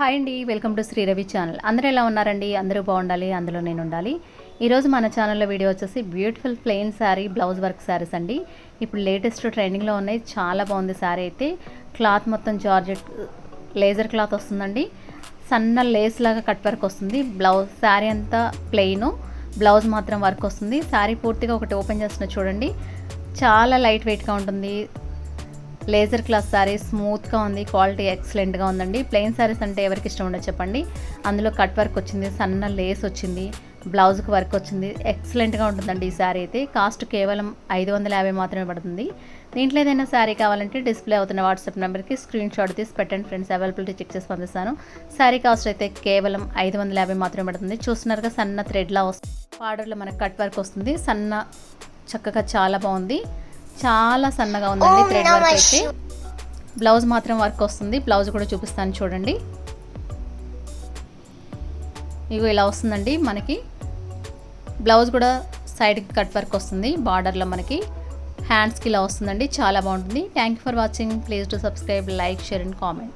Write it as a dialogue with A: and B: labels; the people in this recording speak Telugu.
A: హాయ్ అండి వెల్కమ్ టు శ్రీరవి ఛానల్. అందరూ ఎలా ఉన్నారండి? అందరూ బాగుండాలి అందులో నేను ఉండాలి. ఈరోజు మన ఛానల్లో వీడియో వచ్చేసి beautiful plain sari blouse work saris అండి. ఇప్పుడు లేటెస్ట్ ట్రెండింగ్లో ఉన్నాయి. చాలా బాగుంది శారీ అయితే. క్లాత్ మొత్తం జార్జెట్ లేజర్ క్లాత్ వస్తుందండి. సన్న లేస్ లాగా కట్ వర్క్ వస్తుంది. బ్లౌజ్ శారీ అంతా ప్లెయిన్ బ్లౌజ్ మాత్రం వర్క్ వస్తుంది. శారీ పూర్తిగా ఒకటి ఓపెన్ చేస్తున్న చూడండి. చాలా లైట్ వెయిట్గా ఉంటుంది. లేజర్ క్లాస్ శారీ స్మూత్గా ఉంది క్వాలిటీ ఎక్సలెంట్గా ఉందండి. ప్లెయిన్ శారీస్ అంటే ఎవరికి ఇష్టం ఉండదు చెప్పండి. అందులో కట్ వర్క్ వచ్చింది సన్న లేస్ వచ్చింది బ్లౌజ్కి వర్క్ వచ్చింది ఎక్సలెంట్గా ఉంటుందండి ఈ శారీ అయితే. కాస్ట్ కేవలం ఐదు వందల యాభై మాత్రమే పడుతుంది. దీంట్లో ఏదైనా శారీ కావాలంటే డిస్ప్లే అవుతున్న వాట్సాప్ నెంబర్కి స్క్రీన్ షాట్ తీసి పెట్టండి ఫ్రెండ్స్. అవైలబిలిటీ చెక్ చేసి పంపిస్తాను. శారీ కాస్ట్ అయితే కేవలం ఐదు వందల యాభై మాత్రమే పడుతుంది. చూస్తున్నారుగా సన్న థ్రెడ్లా వస్తుంది. బార్డర్లో మనకు కట్ వర్క్ వస్తుంది. సన్న చక్కగా చాలా బాగుంది. చాలా సన్నగా ఉందండి థ్రెడ్ వర్క్ అయితే. బ్లౌజ్ మాత్రం వర్క్ వస్తుంది. బ్లౌజ్ కూడా చూపిస్తాను చూడండి. ఇగో ఇలా వస్తుందండి మనకి. బ్లౌజ్ కూడా సైడ్కి కట్ వర్క్ వస్తుంది. బార్డర్లో మనకి. హ్యాండ్స్కి ఇలా వస్తుందండి. చాలా బాగుంటుంది. Thank you for watching please to subscribe like share and comment